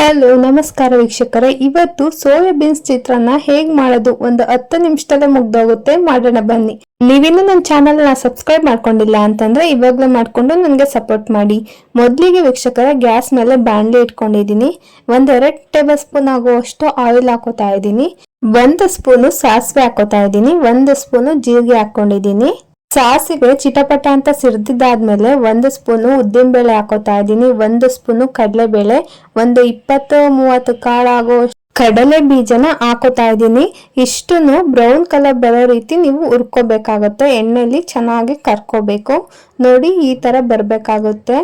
Hello ನಮಸ್ಕಾರ ವೀಕ್ಷಕರೇ. ಇವತ್ತು ಸೋಯಾಬೀನ್ಸ್ ಚಿತ್ರಾನ್ನ ಹೇಗ್ ಮಾಡೋದು? ಒಂದು ಹತ್ತು ನಿಮಿಷದಲ್ಲೇ ಮುಗ್ದೋಗುತ್ತೆ. ಮಾಡೋಣ ಬನ್ನಿ. ನೀವಿನ್ನೂ ನನ್ನ ಚಾನಲ್ನ ಸಬ್ಸ್ಕ್ರೈಬ್ ಮಾಡ್ಕೊಂಡಿಲ್ಲ ಅಂತಂದ್ರೆ ಇವಾಗಲೇ ಮಾಡ್ಕೊಂಡು ನನಗೆ ಸಪೋರ್ಟ್ ಮಾಡಿ. ಮೊದಲಿಗೆ ವೀಕ್ಷಕರ, ಗ್ಯಾಸ್ ಮೇಲೆ ಬಾಣಲಿ ಇಟ್ಕೊಂಡಿದ್ದೀನಿ. ಒಂದೆರಡು ಟೇಬಲ್ ಸ್ಪೂನ್ ಆಗುವಷ್ಟು ಆಯಿಲ್ ಹಾಕೋತಾ ಇದ್ದೀನಿ. ಒಂದು ಸ್ಪೂನು ಸಾಸಿವೆ ಹಾಕೋತಾ ಇದ್ದೀನಿ. ಒಂದು ಸ್ಪೂನು ಜೀರಿಗೆ ಹಾಕೊಂಡಿದ್ದೀನಿ. ಸಾಸಿವೆ ಚಿಟಪಟ ಅಂತ ಸಿರಿದಿದ್ದಾದ್ಮೇಲೆ ಒಂದು ಸ್ಪೂನು ಉದ್ದಿನಬೇಳೆ ಹಾಕೋತಾ ಇದ್ದೀನಿ. ಒಂದು ಸ್ಪೂನು ಕಡಲೆಬೇಳೆ, ಒಂದು ಇಪ್ಪತ್ತು ಮೂವತ್ತು ಕಾಳಾಗೋ ಕಡಲೆ ಬೀಜನ ಹಾಕೋತಾ ಇದ್ದೀನಿ. ಇಷ್ಟನ್ನು ಬ್ರೌನ್ ಕಲರ್ ಬರೋ ರೀತಿ ನೀವು ಹುರ್ಕೋಬೇಕಾಗುತ್ತೆ. ಎಣ್ಣೆಲಿ ಚೆನ್ನಾಗಿ ಕರ್ಕೋಬೇಕು. ನೋಡಿ ಈ ತರ ಬರ್ಬೇಕಾಗುತ್ತೆ.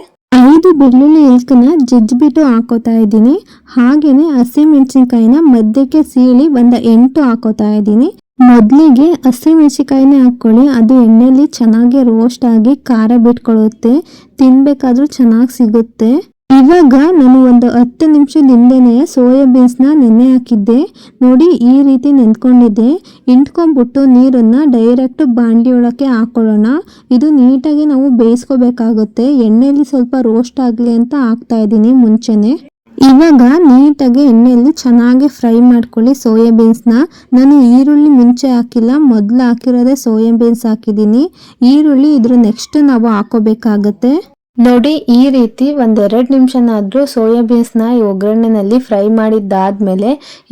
ಐದು ಬೆಳ್ಳುಳ್ಳಿ ಇಲ್ಕನ್ನ ಜಜ್ಜಿಬಿಟ್ಟು ಹಾಕೋತಾ ಇದ್ದೀನಿ. ಹಾಗೇನೆ ಹಸಿಮೆಣಸಿನ್ಕಾಯಿನ ಮಧ್ಯಕ್ಕೆ ಸೀಳಿ ಒಂದು ಎಂಟು ಹಾಕೋತಾ ಇದ್ದೀನಿ. ಮೊದಲಿಗೆ ಹಸಿಮೆಣಸಿನ್ಕಾಯಿನೇ ಹಾಕ್ಕೊಳ್ಳಿ. ಅದು ಎಣ್ಣೆಲಿ ಚೆನ್ನಾಗಿ ರೋಸ್ಟ್ ಆಗಿ ಖಾರ ಬಿಟ್ಕೊಳ್ಳುತ್ತೆ ತಿನ್ಬೇಕಾದ್ರೂ ಚೆನ್ನಾಗಿ ಸಿಗುತ್ತೆ. ಇವಾಗ ನಾನು ಒಂದು ಹತ್ತು ನಿಮಿಷದ ಹಿಂದೆನೆ ಸೋಯಾಬೀನ್ಸ್ನ ನೆನೆ ಹಾಕಿದ್ದೆ. ನೋಡಿ ಈ ರೀತಿ ನೆನ್ಕೊಂಡಿದ್ದೆ. ಇಂಟ್ಕೊಂಡ್ಬಿಟ್ಟು ನೀರನ್ನ ಡೈರೆಕ್ಟ್ ಬಾಣಲಿ ಒಳಕ್ಕೆ ಹಾಕೊಳ್ಳೋಣ. ಇದು ನೀಟಾಗಿ ನಾವು ಬೇಯಿಸ್ಕೋಬೇಕಾಗುತ್ತೆ. ಎಣ್ಣೆಯಲ್ಲಿ ಸ್ವಲ್ಪ ರೋಸ್ಟ್ ಆಗಲಿ ಅಂತ ಹಾಕ್ತಾ ಇದ್ದೀನಿ ಮುಂಚೆನೆ. ಇವಾಗ ನೀಟಾಗಿ ಎಣ್ಣೆಯಲ್ಲಿ ಚೆನ್ನಾಗಿ ಫ್ರೈ ಮಾಡ್ಕೊಳ್ಳಿ ಸೋಯಾಬೀನ್ಸ್ನ ನಾನು ಈರುಳ್ಳಿ ಮುಂಚೆ ಹಾಕಿಲ್ಲ, ಮೊದಲು ಹಾಕಿರೋದೇ ಸೋಯಾಬೀನ್ಸ್ ಹಾಕಿದ್ದೀನಿ. ಈರುಳ್ಳಿ ಇದ್ರ ನೆಕ್ಸ್ಟ್ ನಾವು ಹಾಕೋಬೇಕಾಗತ್ತೆ. ನೋಡಿ, ಈ ರೀತಿ ಒಂದೆರಡು ನಿಮಿಷನಾದರೂ ಸೋಯಾಬೀನ್ಸ್ನ ಈ ಒಗ್ಗರಣೆನಲ್ಲಿ ಫ್ರೈ ಮಾಡಿದ್ದಾದಮೇಲೆ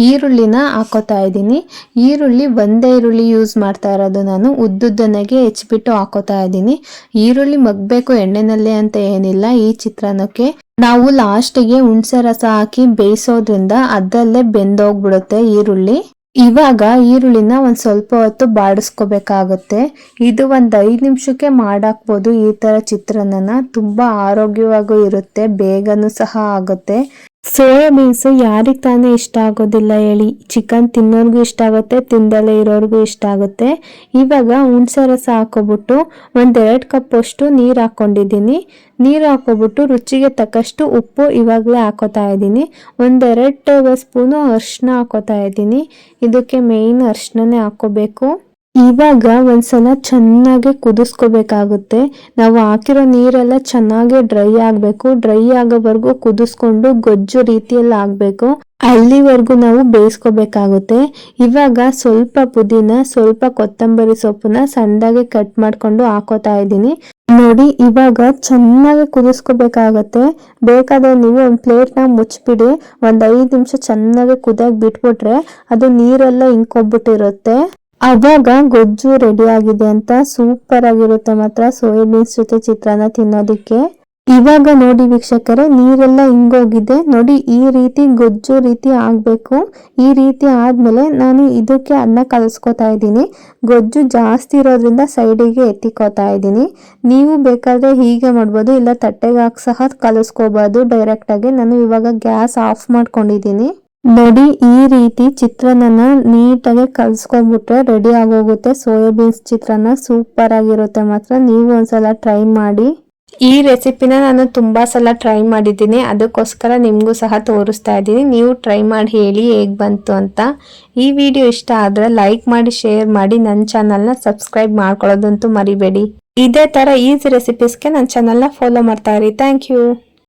ಈರುಳ್ಳಿನ ಹಾಕೋತಾ ಇದ್ದೀನಿ. ಈರುಳ್ಳಿ ಒಂದೇ ಈರುಳ್ಳಿ ಯೂಸ್ ಮಾಡ್ತಾ ಇರೋದು ನಾನು, ಉದ್ದುದ್ದನೆಗೆ ಹೆಚ್ಚಿಬಿಟ್ಟು ಹಾಕೋತಾ ಇದ್ದೀನಿ. ಈರುಳ್ಳಿ ಮಗ್ಬೇಕು ಎಣ್ಣೆನಲ್ಲೇ ಅಂತ ಏನಿಲ್ಲ, ಈ ಚಿತ್ರಾನ್ನಕ್ಕೆ. ನಾವು ಲಾಸ್ಟಿಗೆ ಹುಣ್ಸೆ ರಸ ಹಾಕಿ ಬೇಯಿಸೋದ್ರಿಂದ ಅದಲ್ಲೇ ಬೆಂದೋಗ್ಬಿಡುತ್ತೆ ಈರುಳ್ಳಿ. ಇವಾಗ ಈರುಳ್ಳಿನ ಒಂದು ಸ್ವಲ್ಪ ಹೊತ್ತು ಬಾಡಿಸ್ಕೋಬೇಕಾಗುತ್ತೆ. ಇದು ಒಂದ್ ಐದು ನಿಮಿಷಕ್ಕೆ ಮಾಡಾಕ್ಬೋದು ಈ ತರ ಚಿತ್ರಾನ್ನನ. ತುಂಬಾ ಆರೋಗ್ಯವಾಗೂ ಇರುತ್ತೆ, ಬೇಗನೂ ಸಹ ಆಗುತ್ತೆ. ಸೋಯಾಬೀನ್ಸ್ ಯಾರಿಗೆ ತಾನೇ ಇಷ್ಟ ಆಗೋದಿಲ್ಲ ಹೇಳಿ. ಚಿಕನ್ ತಿನ್ನೋರ್ಗೂ ಇಷ್ಟ ಆಗುತ್ತೆ, ತಿಂದಲೇ ಇರೋರಿಗೂ ಇಷ್ಟ ಆಗುತ್ತೆ. ಇವಾಗ ಹುಣ್ಸೆ ರಸ ಹಾಕೋಬಿಟ್ಟು ಒಂದೆರಡು ಕಪ್ ಅಷ್ಟು ನೀರು ಹಾಕ್ಕೊಂಡಿದ್ದೀನಿ ನೀರು ಹಾಕೋಬಿಟ್ಟು ರುಚಿಗೆ ತಕ್ಕಷ್ಟು ಉಪ್ಪು ಇವಾಗಲೇ ಹಾಕೋತಾ ಇದ್ದೀನಿ. ಒಂದೆರಡು ಟೇಬಲ್ ಸ್ಪೂನು ಅರಿಶಿನ ಹಾಕೋತಾ ಇದ್ದೀನಿ. ಇದಕ್ಕೆ ಮೇಯ್ನ್ ಅರಿಶಿನನೇ ಹಾಕೋಬೇಕು. ಇವಾಗ ಒಂದ್ಸಲ ಚೆನ್ನಾಗಿ ಕುದಿಸ್ಕೋಬೇಕಾಗುತ್ತೆ. ನಾವು ಹಾಕಿರೋ ನೀರೆಲ್ಲ ಚೆನ್ನಾಗಿ ಡ್ರೈ ಆಗಬೇಕು. ಡ್ರೈ ಆಗೋವರೆಗೂ ಕುದಿಸ್ಕೊಂಡು ಗೊಜ್ಜು ರೀತಿಯಲ್ಲಿ ಆಗಬೇಕು ಅಲ್ಲಿವರೆಗೂ ನಾವು ಬೇಯಿಸ್ಕೋಬೇಕಾಗುತ್ತೆ. ಇವಾಗ ಸ್ವಲ್ಪ ಪುದೀನ, ಸ್ವಲ್ಪ ಕೊತ್ತಂಬರಿ ಸೊಪ್ಪನ್ನ ಸಣ್ಣದಾಗಿ ಕಟ್ ಮಾಡ್ಕೊಂಡು ಹಾಕೋತಾ ಇದ್ದೀನಿ. ನೋಡಿ, ಇವಾಗ ಚೆನ್ನಾಗಿ ಕುದಿಸ್ಕೋಬೇಕಾಗತ್ತೆ. ಬೇಕಾದ್ರೆ ನೀವು ಒಂದು ಪ್ಲೇಟ್ನ ಮುಚ್ಚಿಬಿಡಿ. ಒಂದು ಐದು ನಿಮಿಷ ಚೆನ್ನಾಗಿ ಕುದಿಯಾಗಿ ಬಿಟ್ಬಿಟ್ರೆ ಅದು ನೀರೆಲ್ಲ ಇಂಕೊಬ್ಬಿಟ್ಟಿರುತ್ತೆ ಅವಾಗ ಗೊಜ್ಜು ರೆಡಿ ಆಗಿದೆ ಅಂತ ಸೂಪರ್ ಆಗಿರುತ್ತೆ ಮಾತ್ರ. ಸೋಯಾಬೀನ್ಸ್ ಜೊತೆ ಚಿತ್ರಾನ್ನ ತಿನ್ನೋದಕ್ಕೆ. ಇವಾಗ ನೋಡಿ ವೀಕ್ಷಕರೇ, ನೀರೆಲ್ಲ ಹಿಂಗೋಗಿದೆ ನೋಡಿ, ಈ ರೀತಿ ಗೊಜ್ಜು ರೀತಿ ಆಗಬೇಕು. ಈ ರೀತಿ ಆದ್ಮೇಲೆ ನಾನು ಇದಕ್ಕೆ ಅನ್ನ ಕಲಸ್ಕೋತಾ ಇದ್ದೀನಿ. ಗೊಜ್ಜು ಜಾಸ್ತಿ ಇರೋದ್ರಿಂದ ಸೈಡಿಗೆ ಎತ್ತಿಕೋತಾ ಇದ್ದೀನಿ. ನೀವು ಬೇಕಾದ್ರೆ ಹೀಗೆ ಮಾಡ್ಬೋದು, ಇಲ್ಲ ತಟ್ಟೆಗೆ ಹಾಕಿ ಸಹ ಕಲಿಸ್ಕೋಬೋದು. ಡೈರೆಕ್ಟಾಗಿ ನಾನು ಇವಾಗ ಗ್ಯಾಸ್ ಆಫ್ ಮಾಡ್ಕೊಂಡಿದ್ದೀನಿ. ನೋಡಿ, ಈ ರೀತಿ ಚಿತ್ರಾನ್ನ ನೀಟಾಗಿ ಕಲ್ಸ್ಕೊಂಡ್ಬಿಟ್ರೆ ರೆಡಿ ಆಗೋಗುತ್ತೆ. ಸೋಯಾಬೀನ್ಸ್ ಚಿತ್ರಾನ್ನ ಸೂಪರ್ ಆಗಿರುತ್ತೆ ಮಾತ್ರ. ನೀವು ಒಂದ್ಸಲ ಟ್ರೈ ಮಾಡಿ. ಈ ರೆಸಿಪಿನ ನಾನು ತುಂಬಾ ಸಲ ಟ್ರೈ ಮಾಡಿದ್ದೀನಿ. ಅದಕ್ಕೋಸ್ಕರ ನಿಮಗೂ ಸಹ ತೋರಿಸ್ತಾ ಇದ್ದೀನಿ. ನೀವು ಟ್ರೈ ಮಾಡಿ ಹೇಳಿ ಹೇಗೆ ಬಂತು ಅಂತ. ಈ ವಿಡಿಯೋ ಇಷ್ಟ ಆದರೆ ಲೈಕ್ ಮಾಡಿ ಶೇರ್ ಮಾಡಿ. ನನ್ನ ಚಾನಲ್ನ ಸಬ್ಸ್ಕ್ರೈಬ್ ಮಾಡ್ಕೊಳ್ಳೋದಂತೂ ಮರಿಬೇಡಿ. ಇದೇ ಥರ ಈಸಿ ರೆಸಿಪೀಸ್ಗೆ ನನ್ನ ಚಾನಲ್ನ ಫಾಲೋ ಮಾಡ್ತಾ ಇರಿ. Thank you